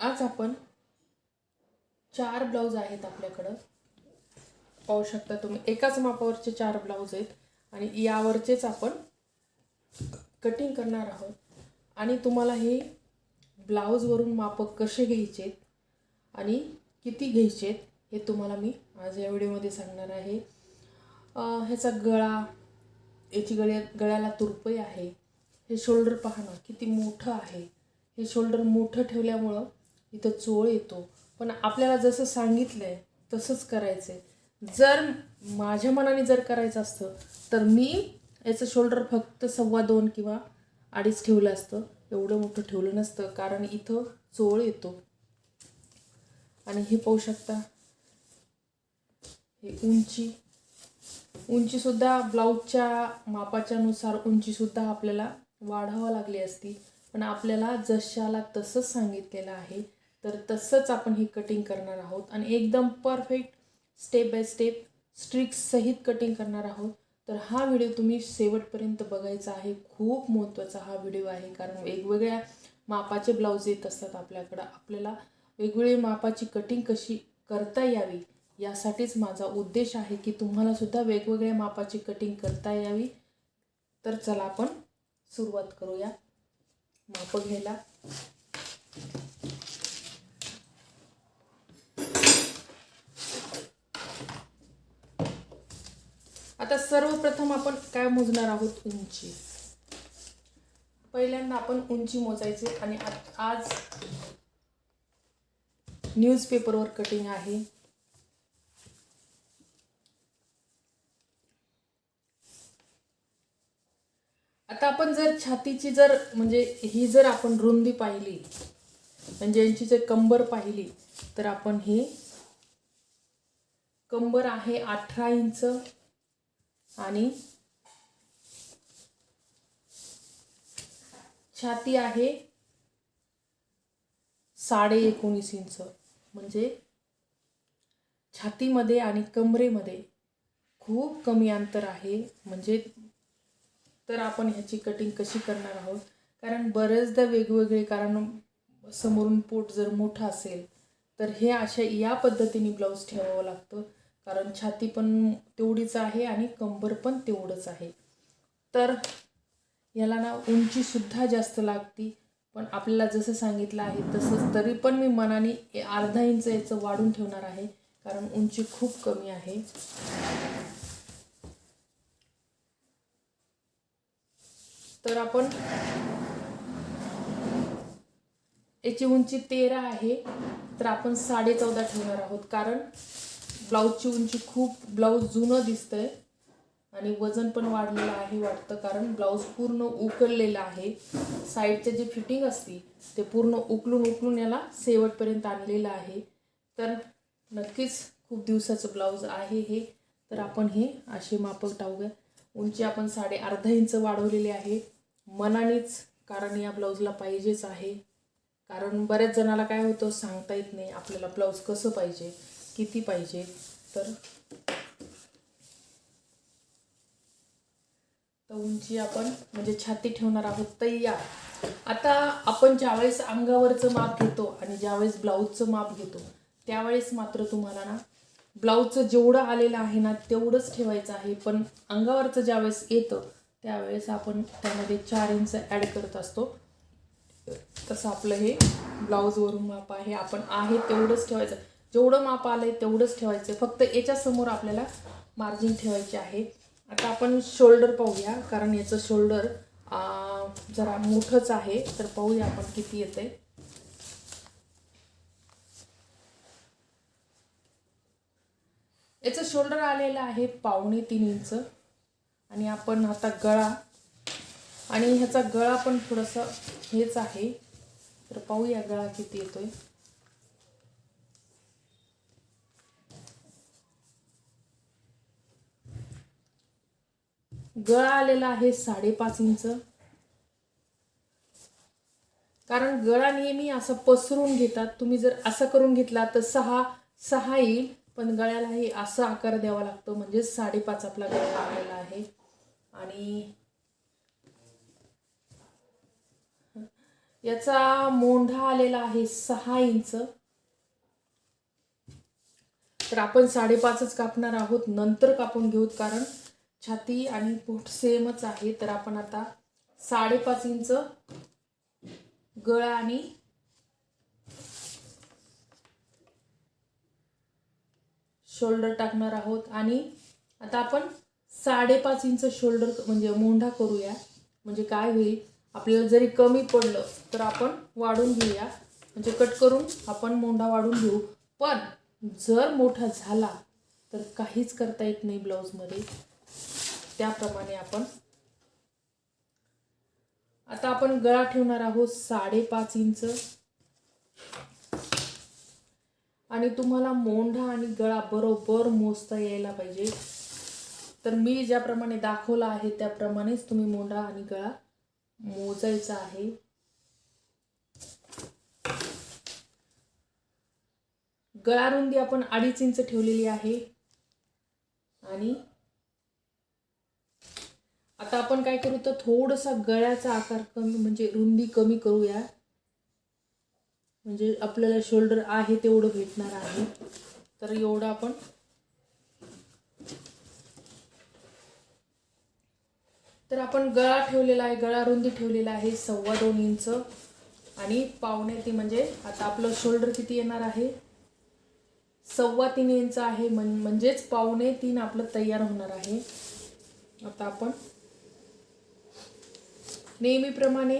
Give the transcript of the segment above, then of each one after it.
आज आपण चार ब्लाऊज आहेत आपल्याकडं. पाहू शकता तुम्ही. एकाच मापावरचे चार ब्लाऊज आहेत आणि यावरचेच आपण कटिंग करणार आहोत. आणि तुम्हाला हे ब्लाऊजवरून मापं कसे घ्यायचे आहेत आणि किती घ्यायचे आहेत हे तुम्हाला मी आज या व्हिडिओमध्ये सांगणार आहे. ह्याचा गळा याची गळ्या गळ्याला तुरपई आहे. हे शोल्डर पाहणं किती मोठं आहे. हे शोल्डर मोठं ठेवल्यामुळं इथं चोळ येतो. पण आपल्याला जसं सांगितलं आहे तसंच करायचं आहे जर माझ्या मनाने जर करायचं असतं तर मी याचं शोल्डर फक्त सव्वा दोन किंवा अडीच ठेवलं असतं. एवढं मोठं ठेवलं नसतं कारण इथं चोळ येतो. आणि हे पाहू शकता हे उंची. उंचीसुद्धा ब्लाऊजच्या मापाच्या नुसार उंचीसुद्धा आपल्याला वाढावं लागली असती. पण आपल्याला जशाला तसंच सांगितलेलं आहे तर तसंच आपण ही कटिंग करणार आहोत. आणि एकदम परफेक्ट स्टेप बाय स्टेप स्ट्रिक्स सहित कटिंग करणार आहोत. तर हा व्हिडिओ तुम्ही शेवटपर्यंत बघायचा आहे. खूप महत्त्वाचा हा व्हिडिओ आहे. कारण वेगवेगळ्या मापाचे ब्लाऊज येत असतात आपल्याकडं. आपल्याला वेगवेगळी मापाची कटिंग कशी करता यावी यासाठीच माझा उद्देश आहे की तुम्हालासुद्धा वेगवेगळ्या मापाची कटिंग करता यावी. तर चला आपण सुरुवात करूया. माप घ्यायला आता सर्वप्रथम आपण काय मोजणार आहोत उंची? पहिल्यांदा आपण उंची मोजायची आणि आज न्यूजपेपरवर कटिंग आहे. आता आपण जर छातीची जर म्हणजे ही जर आपण रुंदी पाहिली म्हणजे यांची जर कंबर पाहिली तर आपण हे कंबर आहे अठरा इंच. आणि छाती आहे साडे एकोणीस इंच. म्हणजे छातीमध्ये आणि कमरेमध्ये खूप कमी अंतर आहे. म्हणजे तर आपण ह्याची कटिंग कशी करणार आहोत? कारण बरेचदा वेगवेगळे कारण समोरून पोट जर मोठं असेल तर हे अशा या पद्धतीने ब्लाऊज ठेवावं लागतं. कारण छाती पण तेवढीच आहे आणि कंबर पण तेवढंच आहे. तर याला ना उंचीसुद्धा जास्त लागती. पण आपल्याला जसं सांगितलं आहे तसंच तरी पण मी मनाने अर्धा इंच याचं वाढून ठेवणार आहे. कारण उंची खूप कमी आहे. तर आपण याची उंची तेरा आहे. तर आपण साडे चौदा ठेवणार आहोत. कारण ब्लाऊजची उंची खूप ब्लाऊज जुनं दिसतंय. आणि वजन पण वाढलेलं आहे वाटतं कारण ब्लाऊज पूर्ण उकललेलं आहे. साईडचे जे फिटिंग असती ते पूर्ण उकलून उकलून याला शेवटपर्यंत आणलेलं आहे. तर नक्कीच खूप दिवसाचं ब्लाऊज आहे हे. तर आपण हे असे मापक टाकूया. उंची आपण साडे अर्धा इंच वाढवलेली आहे. मनानेच कारण या ब्लाऊजला पाहिजेच आहे. कारण बऱ्याच जणाला काय होतं सांगता येत नाही आपल्याला ब्लाऊज कसं पाहिजे. किती पाहिजे? तर उंची आपण म्हणजे छाती ठेवणार आहोत तयार. आता आपण ज्यावेळेस अंगावरचं माप घेतो आणि ज्यावेळेस ब्लाऊजचं माप घेतो त्यावेळेस मात्र तुम्हाला ना ब्लाऊजचं जेवढं आलेलं आहे ना तेवढंच ठेवायचं आहे. पण अंगावरचं ज्यावेळेस येतं त्यावेळेस आपण त्यामध्ये चार इंच ॲड करत असतो. तसं आपलं हे ब्लाऊजवरून माप आहे. आपण आहे तेवढंच ठेवायचं. जेवढं माप आलं आहे तेवढंच ठेवायचं फक्त याच्यासमोर आपल्याला मार्जिन ठेवायचे आहे आता आपण शोल्डर पाहूया कारण याचं शोल्डर जरा मोठंच आहे. तर पाहूया आपण किती येते याचं शोल्डर आलेलं आहे पावणे तीन इंच. आणि आपण आता गळा आणि ह्याचा गळा पण थोडंसं हेच आहे. तर पाहूया गळा किती येतोय. गळा आलेला आहे साडेपाच इंच. कारण गळा नेहमी असं पसरून घेतात. तुम्ही जर असं करून घेतला तर सहा सहा येईल. पण गळ्यालाही असा आकार द्यावा लागतो. म्हणजे साडेपाच आपला गळा आलेला आहे. आणि याचा मोंढा आलेला आहे सहा इंच. तर आपण साडेपाचच कापणार आहोत. नंतर कापून घेऊत कारण छाती आणि पोट सेमच आहे. तर आपण आता साडेपाच इंच गळा आणि शोल्डर टाकणार आहोत. आणि आता आपण साडेपाच इंच शोल्डर म्हणजे मोंढा करूया. म्हणजे काय होईल? आपल्याला जरी कमी पडलं तर आपण वाढून घेऊया. म्हणजे कट करून आपण मोंढा वाढून घेऊ. पण जर मोठा झाला तर काहीच करता येत नाही ब्लाऊजमध्ये. त्याप्रमाणे आपण आता आपण गळा ठेवणार आहोत साडेपाच इंच. आणि तुम्हाला मोंढा आणि गळा बरोबर मोजता यायला पाहिजे. तर मी ज्याप्रमाणे दाखवला आहे त्याप्रमाणेच तुम्ही मोंढा आणि गळा मोजायचा आहे. गळा रुंदी आपण अडीच इंच ठेवलेली आहे. आणि आता आपण काय करू तर थोडसा गळ्याचा आकार कमी म्हणजे रुंदी कमी करूया. म्हणजे आपल्याला शोल्डर आहे तेवढं भेटणार आहे. तर एवढं आपण तर आपण गळा ठेवलेला आहे गळा रुंदी ठेवलेला आहे सव्वा दोन इंच. आणि पावणे ती म्हणजे आता आपलं शोल्डर किती येणार आहे? सव्वा तीन इंच आहे म्हणजेच पावणे तीन आपलं तयार होणार आहे. आता आपण नेहमीप्रमाणे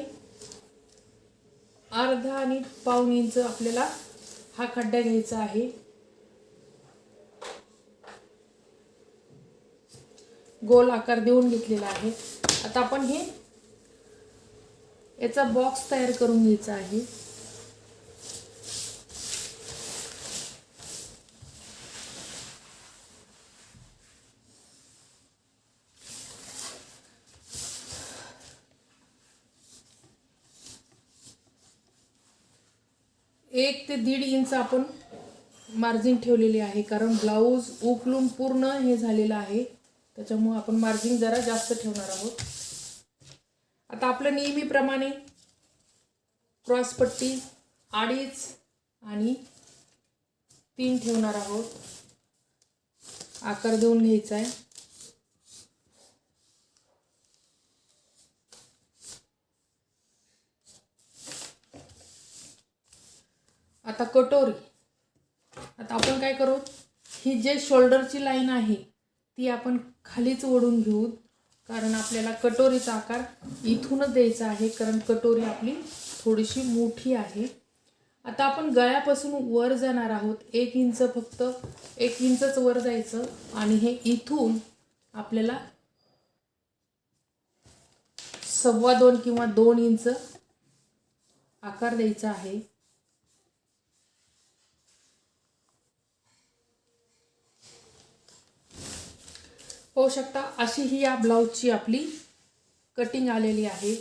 अर्धा आणि पाऊन इंच आपल्याला हा खड्डा घ्यायचा आहे. गोल आकार देऊन घेतलेला आहे. आता आपण हे याचा बॉक्स तयार करून घ्यायचा आहे एक ते दीड इंच आपण मार्जिन ठेवलेली आहे कारण ब्लाऊज उकलून पूर्ण हे झालेलं आहे. त्याच्यामुळं आपण मार्जिन जरा जास्त ठेवणार आहोत. आता आपलं नेहमीप्रमाणे क्रॉसपट्टी अडीच आणि तीन ठेवणार आहोत. आकार देऊन घ्यायचा आहे. आता कटोरी. आता आपण काय करू? ही जे शोल्डरची लाईन आहे ती आपण खालीच ओढून घेऊ. कारण आपल्याला कटोरीचा आकार इथूनच द्यायचा आहे कारण कटोरी आपली थोडीशी मोठी आहे. आता आपण गळ्यापासून वर जाणार आहोत. एक इंच फक्त एक इंचच वर जायचं. आणि हे इथून आपल्याला सव्वा दोन किंवा दोन इंच आकार द्यायचा आहे. होऊ शकता अशी ही या ब्लाऊजची आपली कटिंग आलेली आहे.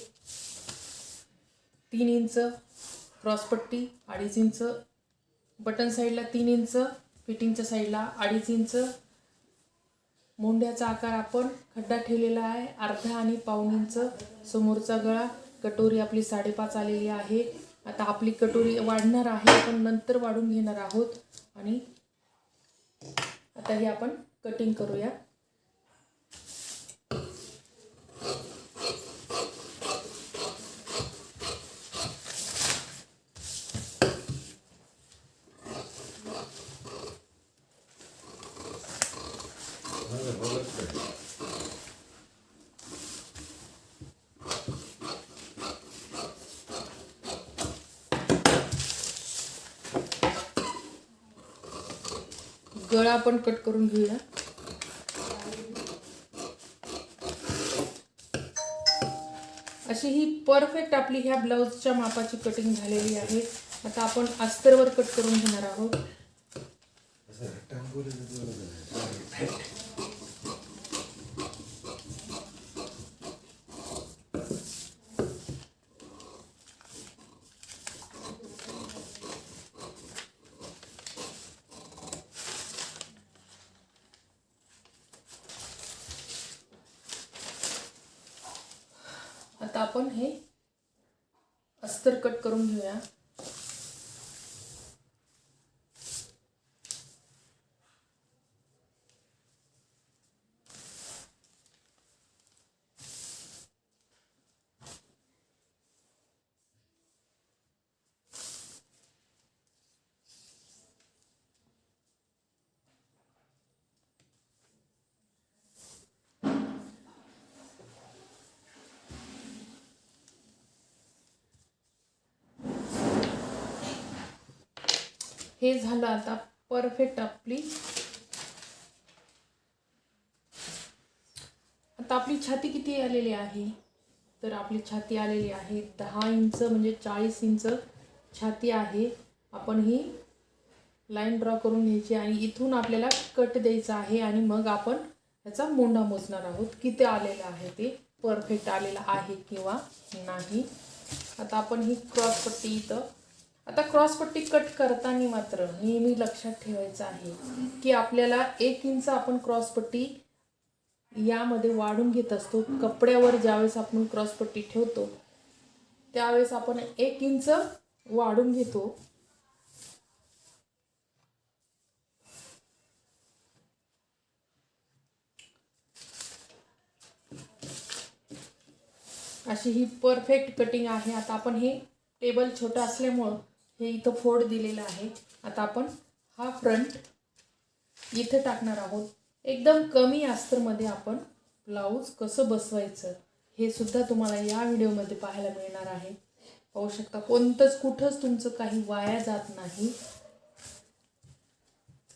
तीन इंच क्रॉसपट्टी अडीच इंच बटन साईडला तीन इंच फिटिंगच्या साईडला अडीच इंच. मोंढ्याचा आकार आपण खड्डा ठेवलेला आहे अर्धा आणि पाऊण इंच. समोरचा गळा कटोरी आपली साडेपाच आलेली आहे. आता आपली कटोरी वाढणार आहे आपण नंतर वाढून घेणार आहोत. आणि आता हे आपण कटिंग करूया. गळा आपण कट करून घेऊया. अशी ही परफेक्ट आपली ह्या ब्लाऊजच्या मापाची कटिंग झालेली आहे. आता आपण अस्तरवर कट करून घेणार आहोत. आता आपण हे अस्तर कट करून घेऊया. हे झालं आता परफेक्ट आपली. आता आपली छाती किती आलेली आहे? तर आपली छाती आलेली आहे दहा इंच म्हणजे चाळीस इंच छाती आहे. आपण ही लाईन ड्रॉ करून घ्यायची आणि इथून आपल्याला कट द्यायचा आहे आणि मग आपण ह्याचा मोंढा मोजणार आहोत. किती आलेलं आहे ते? परफेक्ट आलेलं आहे किंवा नाही? आता आपण ही क्रॉस पट्टी इथं आता क्रॉस पट्टी कट करताना मात्र नेहमी लक्षात ठेवायचं आहे की आपल्याला एक इंच आपण क्रॉस पट्टी यामध्ये वाढून घेत असतो. कपड्यावर ज्यावेळेस आपण क्रॉस पट्टी ठेवतो त्यावेळेस आपण एक इंच वाढून घेतो. अशी ही परफेक्ट कटिंग आहे. आता आपण हे टेबल छोटं असल्यामुळं हे इथं फोड दिलेलं आहे. आता आपण हा फ्रंट इथं टाकणार आहोत. एकदम कमी अस्तरमध्ये आपण ब्लाऊज कसं बसवायचं हे सुद्धा तुम्हाला या व्हिडिओमध्ये पाहायला मिळणार आहे. पाहू शकता कोणतंच कुठंच तुमचं काही वाया जात नाही.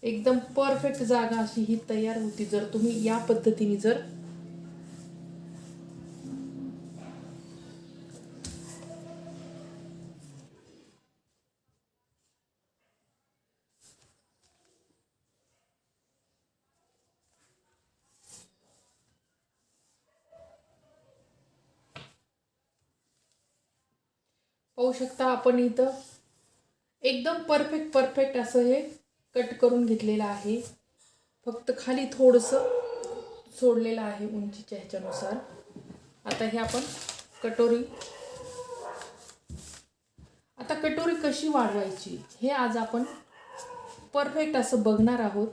एकदम परफेक्ट जागा अशी ही तयार होती जर तुम्ही या पद्धतीने जर शकता आपण इथं. एकदम परफेक्ट परफेक्ट असं हे कट करून घेतलेलं आहे. फक्त खाली थोडंसं सोडलेलं आहे उंचीच्या ह्याच्यानुसार. आता हे आपण कटोरी. आता कटोरी कशी वाढवायची? हे आज आपण परफेक्ट असं बघणार आहोत.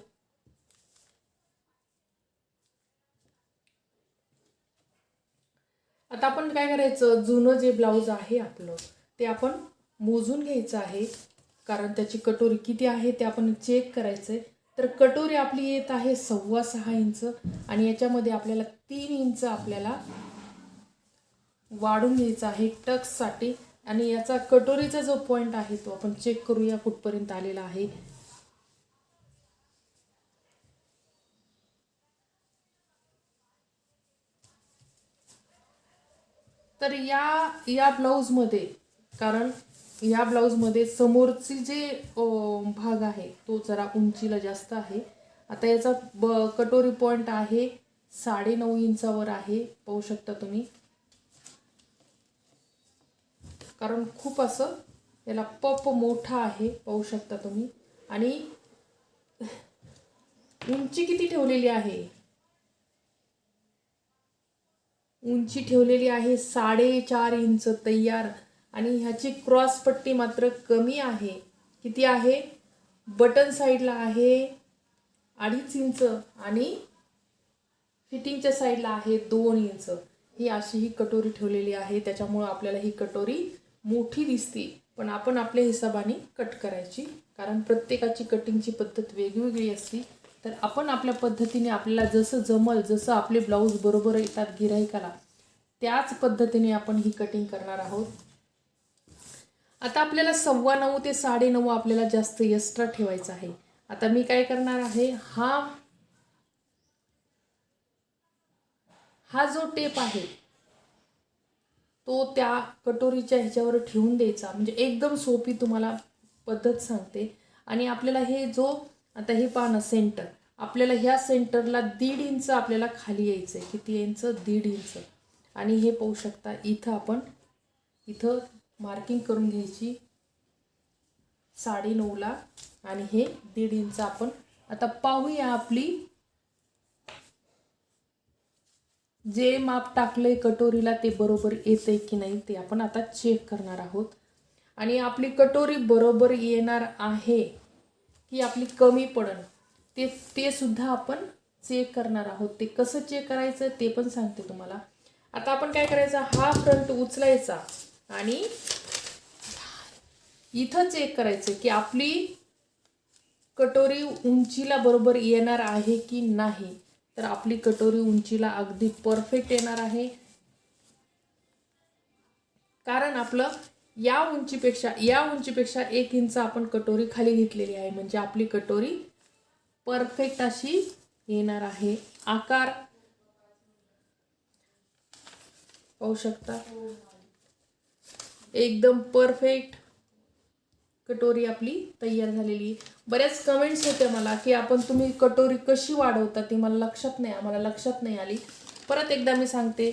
आता आपण काय करायचं? जुनं जे ब्लाऊज आहे आपलं ते आपण मोजून घ्यायचं आहे. कारण त्याची कटोरी किती आहे ते आपण चेक करायचं आहे तर कटोरी आपली येत आहे सव्वा सहा इंच आणि याच्यामध्ये आपल्याला तीन इंच आपल्याला वाढून घ्यायचा आहे टक्ससाठी. आणि याचा कटोरीचा जो पॉईंट आहे तो आपण चेक करूया कुठपर्यंत आलेला आहे. तर या या ब्लाऊजमध्ये कारण या ब्लाऊजमध्ये समोरची जे भाग आहे तो जरा उंचीला जास्त आहे. आता याचा ब कटोरी पॉईंट आहे साडेनऊ इंचावर आहे पाहू शकता तुम्ही. कारण खूप असं याला पप मोठा आहे पाहू शकता तुम्ही. आणि उंची किती ठेवलेली आहे? उंची ठेवलेली आहे साडेचार इंच तयार. आणि ह्याची क्रॉस पट्टी मात्र कमी आहे. किती आहे? बटन साईडला आहे अडीच इंच आणि फिटिंगच्या साईडला आहे दोन इंच. ही अशी ही कटोरी ठेवलेली आहे. त्याच्यामुळं आपल्याला ही कटोरी मोठी दिसते. पण आपण आपल्या हिशोबाने कट करायची. कारण प्रत्येकाची कटिंगची पद्धत वेगवेगळी असते. तर आपण आपल्या पद्धतीने आपल्याला जसं जमल जसं आपले ब्लाऊज बरोबर येतात गिराईकाला त्याच पद्धतीने आपण ही कटिंग करणार आहोत. आता आपल्याला सव्वा नऊ ते साडेनऊ आपल्याला जास्त एक्स्ट्रा ठेवायचं आहे. आता मी काय करणार आहे हा हा जो टेप आहे तो त्या कटोरीच्या ह्याच्यावर ठेवून द्यायचा. म्हणजे एकदम सोपी तुम्हाला पद्धत सांगते. आणि आपल्याला हे जो आता हे पहा ना सेंटर आपल्याला ह्या सेंटरला दीड इंच आपल्याला खाली यायचं आहे किती इंच दीड इंच आणि हे पाहू शकता इथं आपण इथं मार्किंग करून घ्यायची. साडे नऊला आणि हे दीड इंच आपण आता पाहूया आपली जे माप टाकलंय कटोरीला ते बरोबर येतंय की नाही ते आपण आता चेक करणार आहोत. आणि आपली कटोरी बरोबर येणार आहे की आपली कमी पडण ते ते सुद्धा आपण चेक करणार आहोत. ते कसं चेक करायचं ते पण सांगते तुम्हाला. आता आपण काय करायचं? हा फ्रंट उचलायचा. आणि इथं चेक करायचं की आपली कटोरी उंचीला बरोबर येणार आहे की नाही. तर आपली कटोरी उंचीला अगदी परफेक्ट येणार आहे. कारण आपलं या उंचीपेक्षा या उंचीपेक्षा एक इंच आपण कटोरी खाली घेतलेली आहे. म्हणजे आपली कटोरी परफेक्ट अशी येणार आहे. आकार पाहू शकता? एकदम परफेक्ट कटोरी आपली तयार झालेली बऱ्याच कमेंट्स होत्या मला की आपण तुम्ही कटोरी कशी वाढवता ती मला लक्षात नाही आम्हाला लक्षात नाही आली. परत एकदा मी सांगते.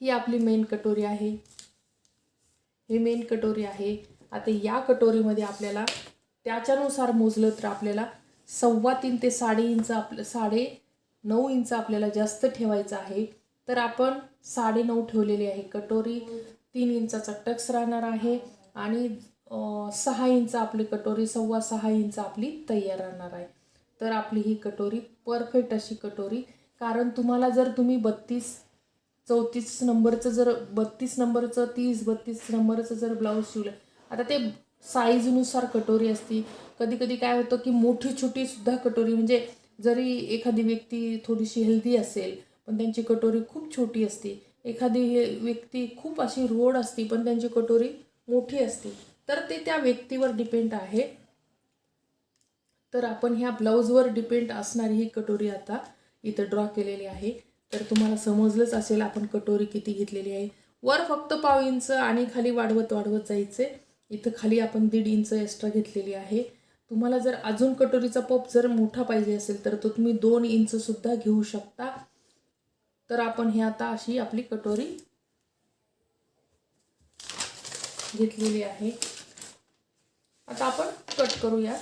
ही आपली मेन कटोरी आहे. ही मेन कटोरी आहे. आता या कटोरीमध्ये आपल्याला त्याच्यानुसार मोजलं तर आपल्याला सव्वा तीन ते साडे इंच आपलं साडे नऊ इंच आपल्याला जास्त ठेवायचं आहे. तर आपण साडे नऊ ठेवलेली आहे कटोरी. तीन इंचाचा टक्स राहणार आहे आणि सहा इंच आपली कटोरी सव्वा सहा इंच आपली तयार राहणार आहे. तर आपली ही कटोरी परफेक्ट अशी कटोरी. कारण तुम्हाला जर तुम्ही बत्तीस चौतीस नंबरचं जर बत्तीस नंबरचं तीस बत्तीस नंबरचं जर ब्लाऊज शिवलं आता ते साईजनुसार कटोरी असती. कधी कधी काय होतं की मोठी छोटीसुद्धा कटोरी म्हणजे जरी एखादी व्यक्ती थोडीशी हेल्दी असेल पण त्यांची कटोरी खूप छोटी असते. एखादी हे व्यक्ती खूप अशी रोड असती पण त्यांची कटोरी मोठी असते तर ते त्या व्यक्तीवर डिपेंड आहे. तर आपण ह्या ब्लाऊजवर डिपेंड असणारी ही कटोरी आता इथं ड्रॉ केलेली आहे. तर तुम्हाला समजलंच असेल आपण कटोरी किती घेतलेली आहे. वर फक्त पाव इंच आणि खाली वाढवत वाढवत जायचे. इथं खाली आपण दीड इंच एक्स्ट्रा घेतलेली आहे. तुम्हाला जर अजून कटोरीचा पप जर मोठा पाहिजे असेल तर तो तुम्ही दोन इंचसुद्धा घेऊ शकता. तर आपण हे आता अशी आपली कटोरी घेतलेली आहे. आता आपण कट करूया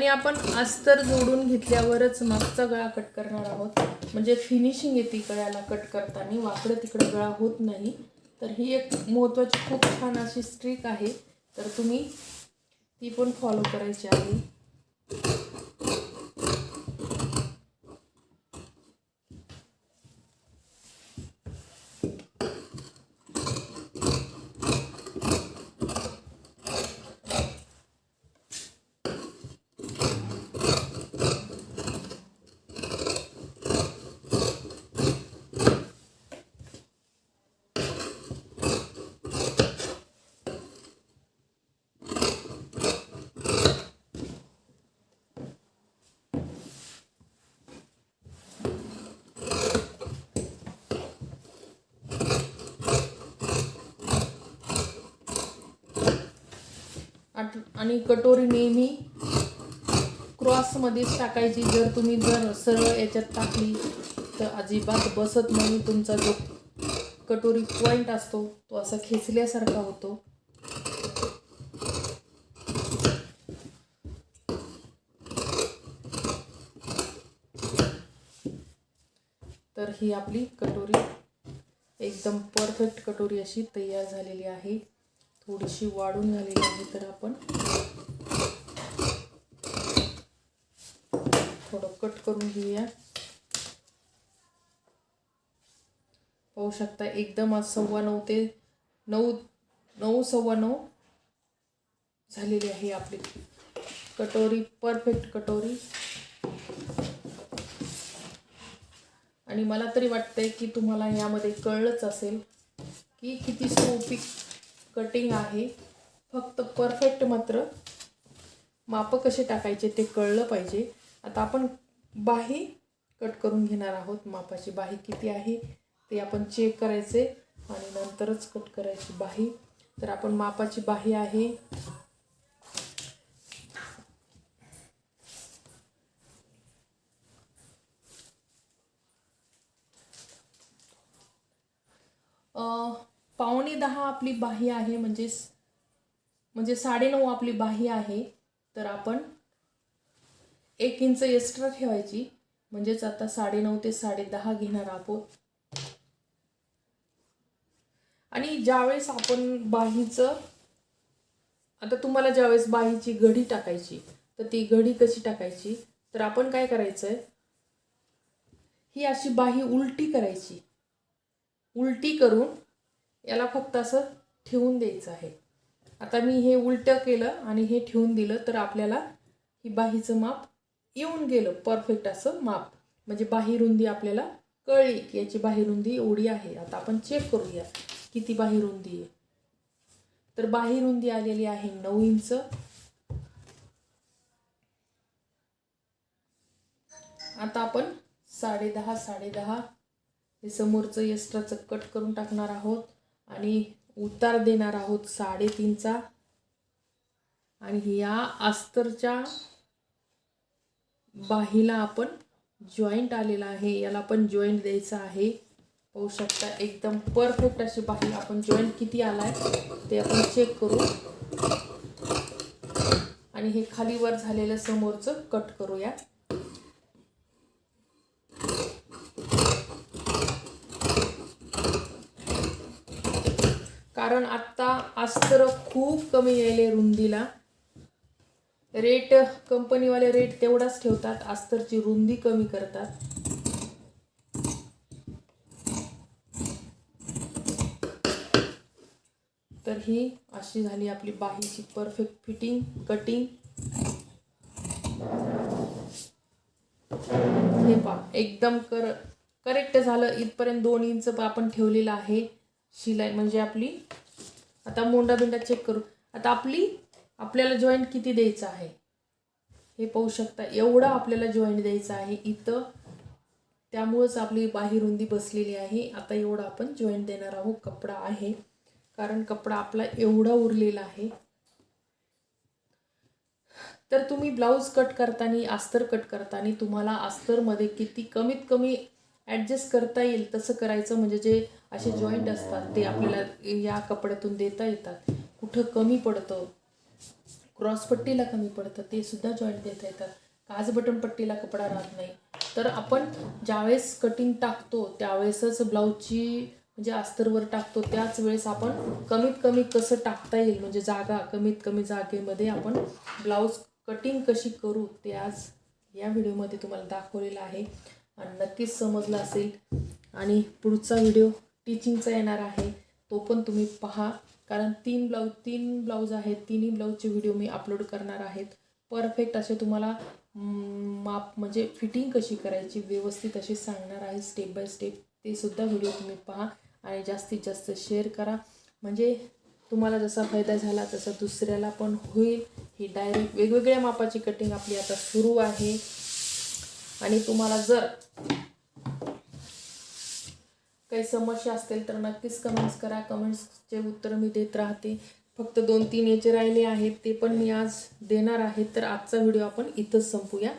आणि आपण अस्तर जोडून घेतल्यावरच मागचा गळा कट करणार आहोत. म्हणजे फिनिशिंग येते गळ्याला कट करताना. वाकडं तिकडं गळा होत नाही. तर ही एक महत्त्वाची खूप छान अशी स्ट्रिक आहे. तर तुम्ही ती पण फॉलो करायची आहे. आठ आणि कटोरी नेहमी क्रॉसमध्येच टाकायची. जर तुम्ही जर सरळ याच्यात टाकली तर अजिबात बसत नाही. तुमचा जो कटोरी पॉईंट असतो तो असा खेचल्यासारखा होतो. तर ही आपली कटोरी एकदम परफेक्ट कटोरी अशी तयार झालेली आहे. थोडीशी वाढून झालेली आहे तर आपण थोडं कट करून घेऊया. पाहू शकता एकदम आज सव्वा नऊ ते नऊ नऊ सव्वा नऊ झालेली आहे आपली कटोरी परफेक्ट कटोरी. आणि मला तरी वाटतंय की तुम्हाला यामध्ये कळलंच असेल की किती सोपी कटिंग आहे. फक्त परफेक्ट मात्र माप कसे टाकायचे ते कळलं पाहिजे. आता आपण बाही कट करून घेणार आहोत. मापाची बाही किती आहे ते आपण चेक करायचे आणि नंतरच कट करायची बाही. तर आपण मापाची बाही आहे. अं, पावणे दहा आपली बाही आहे म्हणजे म्हणजे साडेनऊ आपली बाही आहे तर आपण एक इंच एक्स्ट्रा ठेवायची. म्हणजेच आता साडेनऊ ते साडे दहा घेणार आहोत. आणि ज्यावेळेस आपण बाहीचं आता तुम्हाला ज्यावेळेस बाहीची घडी टाकायची तर ती घडी कशी टाकायची? तर आपण काय करायचंय? ही अशी बाही उलटी करायची. उलटी करून याला फक्त असं ठेवून द्यायचं आहे. आता मी हे उलटं केलं आणि हे ठेवून दिलं तर आपल्याला ही बाहीचं माप येऊन गेलं. परफेक्ट असं माप. म्हणजे बाही रुंदी आपल्याला कळली की याची बाही रुंदी एवढी आहे. आता आपण चेक करूया किती बाही रुंदी आहे. तर बाही रुंदी आलेली आहे नऊ इंच. आता आपण साडेदहा साडेदहा हे समोरचं एक्स्ट्राचं कट करून टाकणार आहोत. आणि उतार देणार आहोत साडेतीनचा. आणि या अस्तरच्या बाहीला आपण जॉईंट आलेला आहे. याला पण जॉईंट द्यायचा आहे. होऊ शकता एकदम परफेक्ट अशी बाही आपण जॉईंट किती आला आहे ते आपण चेक करू. आणि हे खालीवर झालेलं समोरचं कट करूया. कारण आत्ता अस्तर खूप कमी यायले रुंदीला. रेट कंपनीवाले रेट तेवढाच ठेवतात. अस्तरची रुंदी कमी करतात. तर ही अशी झाली आपली बाहीची परफेक्ट फिटिंग कटिंग हे पा एकदम कर करेक्ट झालं. इथपर्यंत दोन इंच आपण ठेवलेलं आहे. शिलाई म्हणजे आपली आता मोंडा बिंडा चेक करू. आता आपली आपल्याला जॉईंट किती द्यायचं आहे? हे पाहू शकता. एवढा आपल्याला जॉईंट द्यायचं आहे इथं. त्यामुळंच आपली बाही रुंदी बसलेली आहे. आता एवढा आपण जॉईंट देणार आहोत. कपडा आहे. कारण कपडा आपला एवढा उरलेला आहे. तर तुम्ही ब्लाऊज कट करताना अस्तर कट करताना तुम्हाला अस्तरमध्ये किती कमीत कमी ॲडजस्ट करता येईल तसं करायचं म्हणजे जे असे जॉईंट असतात ते आपल्याला या कपड्यातून देता येतात. कुठं कमी पडतं क्रॉस पट्टीला कमी पडतं ते सुद्धा जॉईंट देता येतात. काज बटन पट्टीला कपडा राहत नाही. तर आपण ज्यावेळेस कटिंग टाकतो त्यावेळेसच ब्लाऊजची म्हणजे अस्तरवर टाकतो त्याच वेळेस आपण कमीत कमी कसं टाकता येईल म्हणजे जागा कमीत कमी जागेमध्ये आपण ब्लाऊज कटिंग कशी करू ते आज या व्हिडिओमध्ये तुम्हाला दाखवलेलं आहे. आणि नक्कीच समजलं असेल. आणि पुढचा व्हिडिओ टीचिंगचा येणार आहे. तो पण तुम्ही पहा. कारण तीन ब्लाऊज तीन ब्लाऊज आहेत. तिन्ही ब्लाऊजचे व्हिडिओ मी अपलोड करणार आहेत. परफेक्ट असे तुम्हाला माप म्हणजे फिटिंग कशी करायची व्यवस्थित अशी सांगणार आहे स्टेप बाय स्टेप ते सुद्धा व्हिडिओ तुम्ही पहा आणि जास्तीत जास्त शेअर करा. म्हणजे तुम्हाला जसा फायदा झाला तसा दुसऱ्याला पण होईल. ही डायरेक्ट वेगवेगळ्या मापाची कटिंग आपली आता सुरू आहे. आणि तुम्हाला जर काही समस्या असतील तर नक्कीच कमेंट्स करा. कमेंट्सचे उत्तर मी देत राहते. फक्त दोन तीन याचे राहिले आहेत ते पण मी आज देणार आहे. तर आजचा व्हिडिओ आपण इथंच संपूया.